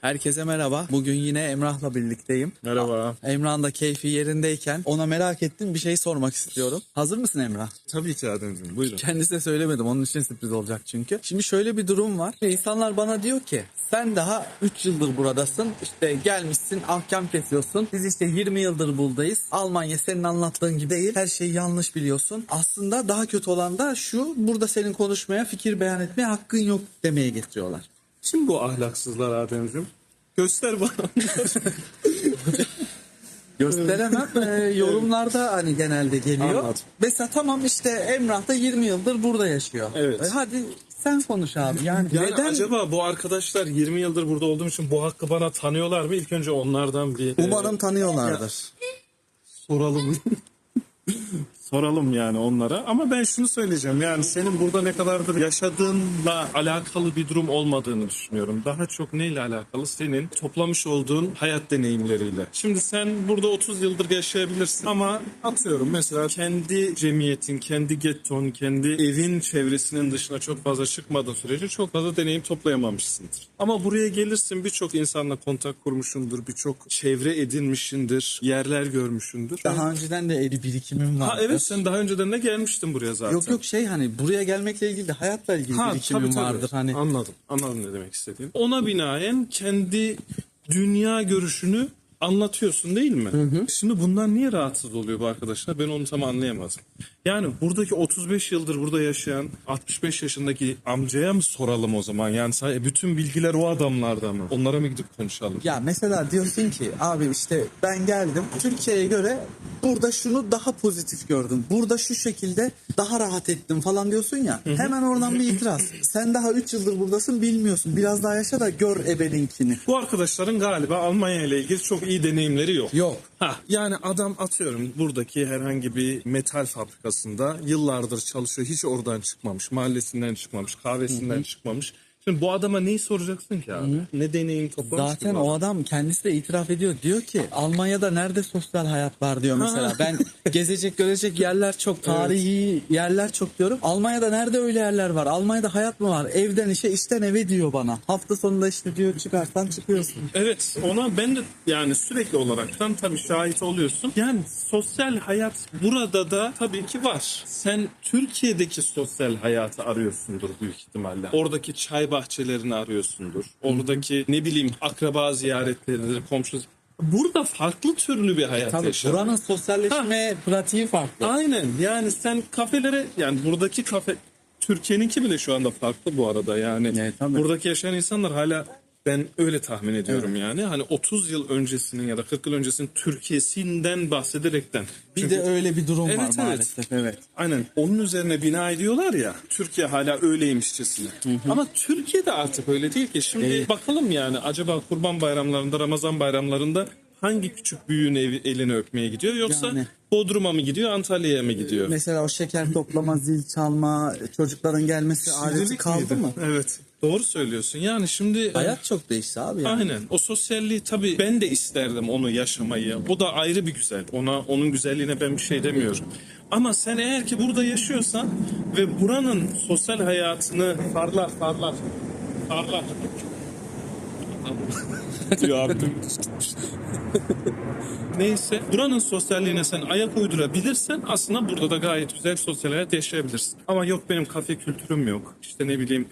Herkese merhaba. Bugün yine Emrah'la birlikteyim. Merhaba. Emrah'ın da keyfi yerindeyken ona merak ettiğim bir şey sormak istiyorum. Hazır mısın Emrah? Tabii ki Ademciğim buyurun. Kendisine söylemedim. Onun için sürpriz olacak çünkü. Şimdi şöyle bir durum var. İnsanlar bana diyor ki sen daha 3 yıldır buradasın. İşte gelmişsin ahkam kesiyorsun. Biz işte 20 yıldır buradayız. Almanya senin anlattığın gibi değil. Her şeyi yanlış biliyorsun. Aslında daha kötü olan da şu. Burada senin konuşmaya, fikir beyan etmeye hakkın yok demeye getiriyorlar. Kim bu ahlaksızlar Ademciğim? Göster bana. Gösteremem. Ee, yorumlarda hani genelde geliyor. Anladım. Mesela tamam işte Emrah da 20 yıldır burada yaşıyor. Evet. E, hadi sen konuş abi. Yani, Yani neden? acaba bu arkadaşlar 20 yıldır burada olduğum için bu hakkı bana tanıyorlar mı? İlk önce onlardan bir Umarım e, tanıyorlardır. soralım. soralım yani onlara. Ama ben şunu söyleyeceğim. Yani senin burada ne kadardır yaşadığınla alakalı bir durum olmadığını düşünüyorum. Daha çok neyle alakalı? Senin toplamış olduğun hayat deneyimleriyle. Şimdi sen burada 30 yıldır yaşayabilirsin ama atıyorum mesela kendi cemiyetin, kendi getton, kendi evin çevresinin dışına çok fazla çıkmadığın sürece çok fazla deneyim toplayamamışsındır. Ama buraya gelirsin birçok insanla kontak kurmuşsundur, birçok çevre edinmişsindir, yerler görmüşsündür. Daha önceden de eli birikimim var. Ha evet sen daha önceden de gelmiştin buraya zaten. Yok yok şey hani buraya gelmekle ilgili de hayatla ilgili Ha, birikimim tabii, tabii. vardır. Hani Anladım. Anladım ne demek istediğini. Ona binaen kendi dünya görüşünü anlatıyorsun değil mi? Şimdi bundan niye rahatsız oluyor bu arkadaşlar? Ben onu tam anlayamadım. Yani buradaki 35 yıldır burada yaşayan 65 yaşındaki amcaya mı soralım o zaman? Yani say- bütün bilgiler o adamlarda mı? Onlara mı gidip konuşalım? ya mesela diyorsun ki abi işte ben geldim Türkiye'ye göre burada şunu daha pozitif gördüm. Burada şu şekilde daha rahat ettim falan diyorsun ya. Hemen oradan bir itiraz. Sen daha 3 yıldır buradasın bilmiyorsun. Biraz daha yaşa da gör ebeninkini. Bu arkadaşların galiba Almanya ile ilgili çok iyi deneyimleri yok. Yok. Ha, yani adam atıyorum buradaki herhangi bir metal fabrikasında yıllardır çalışıyor. Hiç oradan çıkmamış, mahallesinden çıkmamış, kahvesinden çıkmamış. Şimdi bu adama neyi soracaksın ki abi? Ne deneyim toplamış Zaten ki bu o adam? adam kendisi de itiraf ediyor. Diyor ki Almanya'da nerede sosyal hayat var diyor mesela. Ben gezecek görecek yerler çok, tarihi yerler çok diyorum. Almanya'da nerede öyle yerler var? Almanya'da hayat mı var? Evden işe, işten eve diyor bana. Hafta sonunda işte diyor çıkarsan çıkıyorsun. Evet ona ben de yani sürekli olaraktan tabii şahit oluyorsun. Yani sosyal hayat burada da tabii ki var. Sen Türkiye'deki sosyal hayatı arıyorsundur büyük ihtimalle. Oradaki çay bahçelerini arıyorsundur. Oradaki ne bileyim akraba ziyaretleridir, komşu Burada farklı türlü bir hayat Tabii yaşanıyor. buranın sosyalleşme pratiği farklı. Aynen yani sen kafelere yani buradaki kafe Türkiye'ninki bile şu anda farklı bu arada yani. Evet, tabii. buradaki yaşayan insanlar hala ben öyle tahmin ediyorum yani. Hani 30 yıl öncesinin ya da 40 yıl öncesinin Türkiye'sinden bahsederekten. Bir Çünkü- de öyle bir durum Evet, var evet. maalesef. Evet. Aynen onun üzerine bina ediyorlar ya Türkiye hala öyleymişçesine. Ama Türkiye'de artık öyle değil ki. Şimdi Değil. bakalım yani acaba kurban bayramlarında Ramazan bayramlarında hangi küçük büyüğün evi, elini öpmeye gidiyor yoksa Yani. Bodrum'a mı gidiyor Antalya'ya mı gidiyor? Mesela o şeker toplama, zil çalma, çocukların gelmesi Şimdilik kaldı miydi? mı? Evet. Doğru söylüyorsun. Yani şimdi Hayat çok değişti abi. Yani. Aynen. O sosyalliği tabii ben de isterdim onu yaşamayı. O da ayrı bir güzel. Ona onun güzelliğine ben bir şey demiyorum. Ama sen eğer ki burada yaşıyorsan ve buranın sosyal hayatını farlar farlar farlar diyor. Neyse buranın sosyalliğine sen ayak uydurabilirsen aslında burada da gayet güzel sosyal hayat yaşayabilirsin. Ama yok benim kafe kültürüm yok. İşte ne bileyim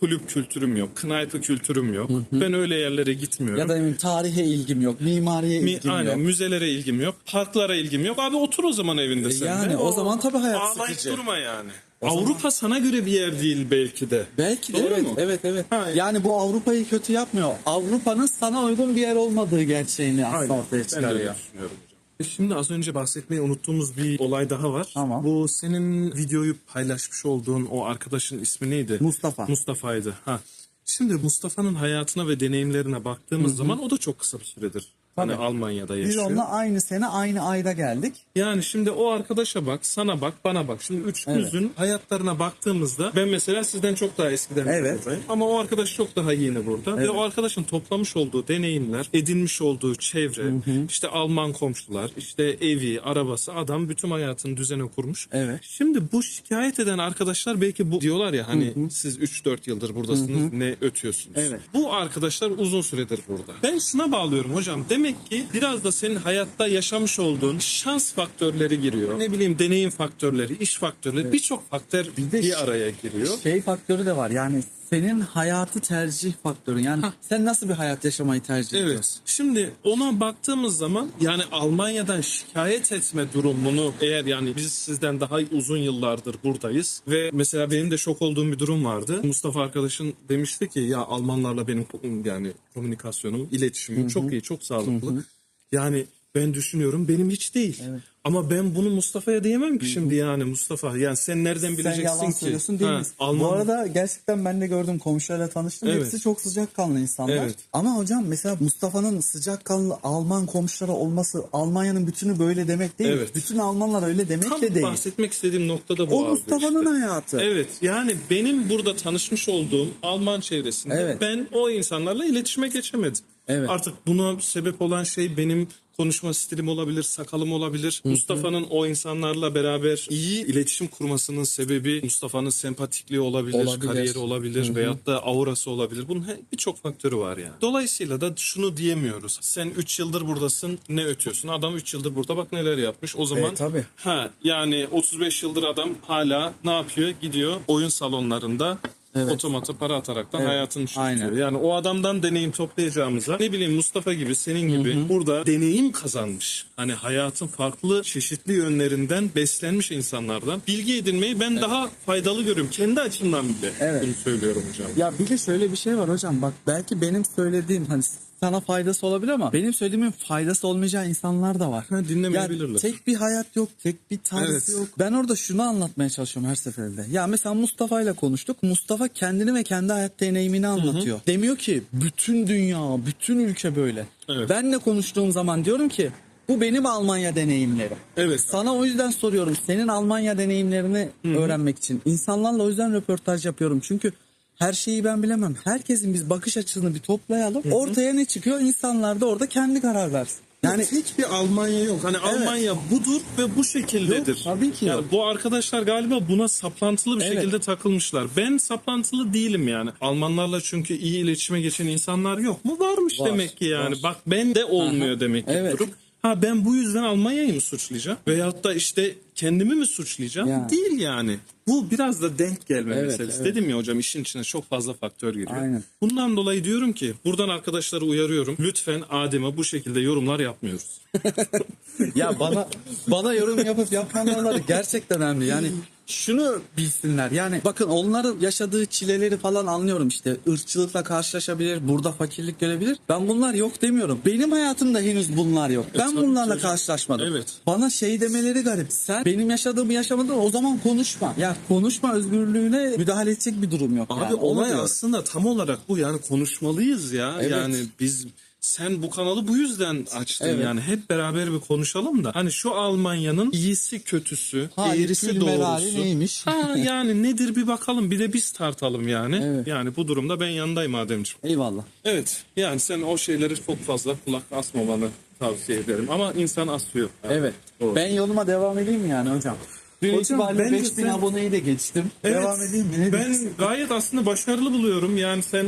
kulüp kültürüm yok. Knaypı kültürüm yok. Ben öyle yerlere gitmiyorum. Ya da benim tarihe ilgim yok, mimariye Mi- ilgim aynen yok. müzelere ilgim yok. Parklara ilgim yok. Abi otur o zaman evinde sen yani de. o zaman tabii hayat Ağlayıp sıkıcı. durma yani. Avrupa sana göre bir yer değil belki de. Belki de Doğru evet, mu? evet evet. Ha, Yani bu Avrupa'yı kötü yapmıyor. Avrupa'nın sana uygun bir yer olmadığı gerçeğini aslında ortaya Ben de çıkarıyor. düşünüyorum. E Şimdi az önce bahsetmeyi unuttuğumuz bir olay daha var. Tamam. Bu senin videoyu paylaşmış olduğun o arkadaşın ismi neydi? Mustafa. Mustafa'ydı. Ha. Şimdi Mustafa'nın hayatına ve deneyimlerine baktığımız zaman o da çok kısa bir süredir Hani Tabii. Almanya'da Biz yaşıyor. onunla aynı sene aynı ayda geldik. Yani şimdi o arkadaşa bak, sana bak, bana bak. Şimdi üçümüzün hayatlarına baktığımızda ben mesela sizden çok daha eskiden Evet. buradayım. Ama o arkadaş çok daha yeni burada. Ve o arkadaşın toplamış olduğu deneyimler, edinmiş olduğu çevre, işte Alman komşular, işte evi, arabası, adam bütün hayatını düzene kurmuş. Evet. Şimdi bu şikayet eden arkadaşlar belki bu diyorlar ya hani siz 3-4 yıldır buradasınız ne ötüyorsunuz. Evet. Bu arkadaşlar uzun süredir burada. Ben şuna bağlıyorum hocam. Demek ki biraz da senin hayatta yaşamış olduğun şans faktörleri giriyor. Ne bileyim deneyim faktörleri, iş faktörleri birçok faktör bir, ş- araya giriyor. Şey faktörü de var yani senin hayatı tercih faktörü. Yani sen nasıl bir hayat yaşamayı tercih ediyorsun? Evet. Şimdi ona baktığımız zaman yani Almanya'dan şikayet etme durumunu eğer yani biz sizden daha uzun yıllardır buradayız ve mesela benim de şok olduğum bir durum vardı. Mustafa arkadaşın demişti ki ya Almanlarla benim yani komünikasyonum, iletişimim çok iyi, çok sağlıklı. Yani ben düşünüyorum benim hiç değil. Ama ben bunu Mustafa'ya diyemem ki şimdi yani Mustafa. Yani sen nereden Sen bileceksin yalan ki? söylüyorsun değil Ha, mi? Alman Bu arada gerçekten ben de gördüm komşularla tanıştım. Evet. Hepsi çok sıcakkanlı insanlar. Evet. Ama hocam mesela Mustafa'nın sıcakkanlı Alman komşuları olması Almanya'nın bütünü böyle demek değil. Evet. Bütün Almanlar öyle demek tam de değil. bahsetmek istediğim nokta da bu O abi Mustafa'nın işte. hayatı. Evet yani benim burada tanışmış olduğum Alman çevresinde Evet. ben o insanlarla iletişime geçemedim. Evet. Artık buna sebep olan şey benim konuşma stilim olabilir, sakalım olabilir. Mustafa'nın o insanlarla beraber iyi iletişim kurmasının sebebi Mustafa'nın sempatikliği olabilir, Olabilir. kariyeri olabilir veyahut da aurası olabilir. Bunun he- birçok faktörü var yani. Dolayısıyla da şunu diyemiyoruz. Sen 3 yıldır buradasın ne ötüyorsun? Adam 3 yıldır burada bak neler yapmış. O zaman E, tabii. Ha yani 35 yıldır adam hala ne yapıyor? Gidiyor oyun salonlarında Evet. otomata para ataraktan Evet, hayatını çürütüyor. aynen. Yani o adamdan deneyim toplayacağımıza ne bileyim Mustafa gibi senin gibi burada deneyim kazanmış. Hani hayatın farklı çeşitli yönlerinden beslenmiş insanlardan bilgi edinmeyi ben daha faydalı görüyorum. Kendi açımdan bile Evet. bunu söylüyorum hocam. Ya bir de şöyle bir şey var hocam bak belki benim söylediğim hani sana faydası olabilir ama benim söylediğimin faydası olmayacağı insanlar da var. Ha, dinlemeyebilirler. Ya tek bir hayat yok, tek bir tarz Evet. yok. Ben orada şunu anlatmaya çalışıyorum her seferinde. Ya mesela Mustafa ile konuştuk. Mustafa kendini ve kendi hayat deneyimini anlatıyor. Demiyor ki bütün dünya, bütün ülke böyle. Evet. Benle konuştuğum zaman diyorum ki bu benim Almanya deneyimlerim. Evet. Sana o yüzden soruyorum. Senin Almanya deneyimlerini öğrenmek için. İnsanlarla o yüzden röportaj yapıyorum. Çünkü her şeyi ben bilemem. Herkesin biz bakış açısını bir toplayalım. Ortaya ne çıkıyor? İnsanlar da orada kendi karar versin. Yani Yani hiçbir Almanya yok. Hani Almanya budur ve bu şekildedir. Yok, tabii ki Yani yok. bu arkadaşlar galiba buna saplantılı bir Evet. şekilde takılmışlar. Ben saplantılı değilim yani. Almanlarla çünkü iyi iletişime geçen insanlar yok mu? Varmış Var, demek ki yani. var. Bak ben de olmuyor demek ki Evet. durum. Ha ben bu yüzden Almanya'yı mı suçlayacağım? Veyahut da işte kendimi mi suçlayacağım? Ya. Değil yani. Bu biraz da denk gelme Evet, meselesi. evet. Dedim ya hocam işin içine çok fazla faktör giriyor. Aynen. Bundan dolayı diyorum ki buradan arkadaşları uyarıyorum. Lütfen Adem'e bu şekilde yorumlar yapmıyoruz. ya bana bana yorum yapıp yapmamaları gerçekten önemli. Yani şunu bilsinler. Yani bakın onların yaşadığı çileleri falan anlıyorum işte. ırkçılıkla karşılaşabilir, burada fakirlik görebilir. Ben bunlar yok demiyorum. Benim hayatımda henüz bunlar yok. Ben E, tabii bunlarla hocam. karşılaşmadım. Evet. Bana şey demeleri garip. Sen benim yaşadığımı yaşamadın o zaman konuşma. Ya konuşma özgürlüğüne müdahale edecek bir durum yok. Abi yani. Olay aslında tam olarak bu yani konuşmalıyız ya. Evet. Yani biz sen bu kanalı bu yüzden açtın Evet. yani hep beraber bir konuşalım da hani şu Almanya'nın iyisi kötüsü Ha, eğrisi doğrusu neymiş? ha, yani nedir bir bakalım bir de biz tartalım yani Evet. yani bu durumda ben yanındayım Ademciğim. Eyvallah. Evet yani sen o şeyleri çok fazla kulak asmamanı tavsiye ederim ama insan asıyor. Yani. Evet. Doğru. Ben yoluma devam edeyim yani hocam? Dün itibariyle bence 5000 sen- aboneyi de geçtim. Evet, Devam edeyim mi? Ne Ben diyorsun? gayet aslında başarılı buluyorum. Yani sen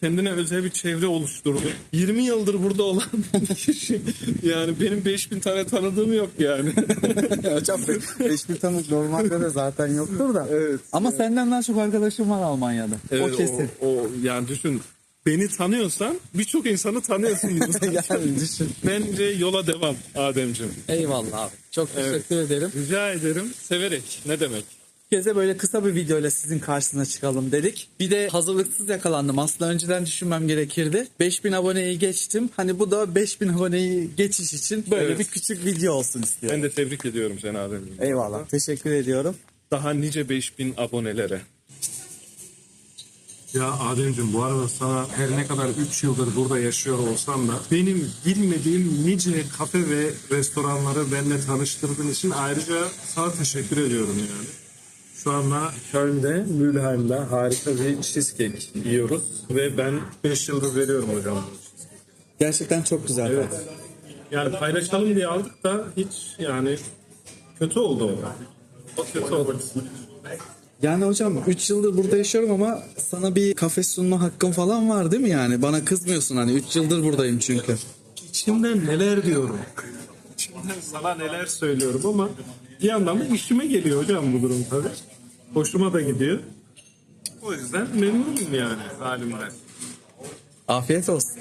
kendine özel bir çevre oluşturdun. 20 yıldır burada olan kişi. Yani benim 5000 tane tanıdığım yok yani. Hocam 5000 tanık normalde de zaten yoktur da. Evet. Ama senden daha çok arkadaşım var Almanya'da. o kesin. O, o- yani düşün. Beni tanıyorsan birçok insanı tanıyorsun. yani düşün. Bence yola devam Ademciğim. Eyvallah abi. Çok teşekkür ederim. Rica ederim. Severek. Ne demek? Keze böyle kısa bir videoyla sizin karşısına çıkalım dedik. Bir de hazırlıksız yakalandım. Aslında önceden düşünmem gerekirdi. 5000 aboneyi geçtim. Hani bu da 5000 aboneyi geçiş için böyle Evet. bir küçük video olsun istiyorum. Ben de tebrik ediyorum seni Ademciğim. Eyvallah. Teşekkür ediyorum. Daha nice 5000 abonelere. Ya Ademciğim bu arada sana her ne kadar 3 yıldır burada yaşıyor olsam da benim bilmediğim nice kafe ve restoranları benimle tanıştırdığın için ayrıca sana teşekkür ediyorum yani. Şu anda Köln'de, Mülheim'de harika bir cheesecake yiyoruz ve ben 5 yıldır veriyorum hocam. Gerçekten çok güzel. Evet. Yani paylaşalım diye aldık da hiç yani kötü oldu o. O kötü oldu. Yani hocam 3 yıldır burada yaşıyorum ama sana bir kafe sunma hakkım falan var değil mi yani? Bana kızmıyorsun hani 3 yıldır buradayım çünkü. İçimden neler diyorum. Sana neler söylüyorum ama bir yandan da işime geliyor hocam bu durum tabii. Hoşuma da gidiyor. O yüzden memnunum yani halimden. Afiyet olsun.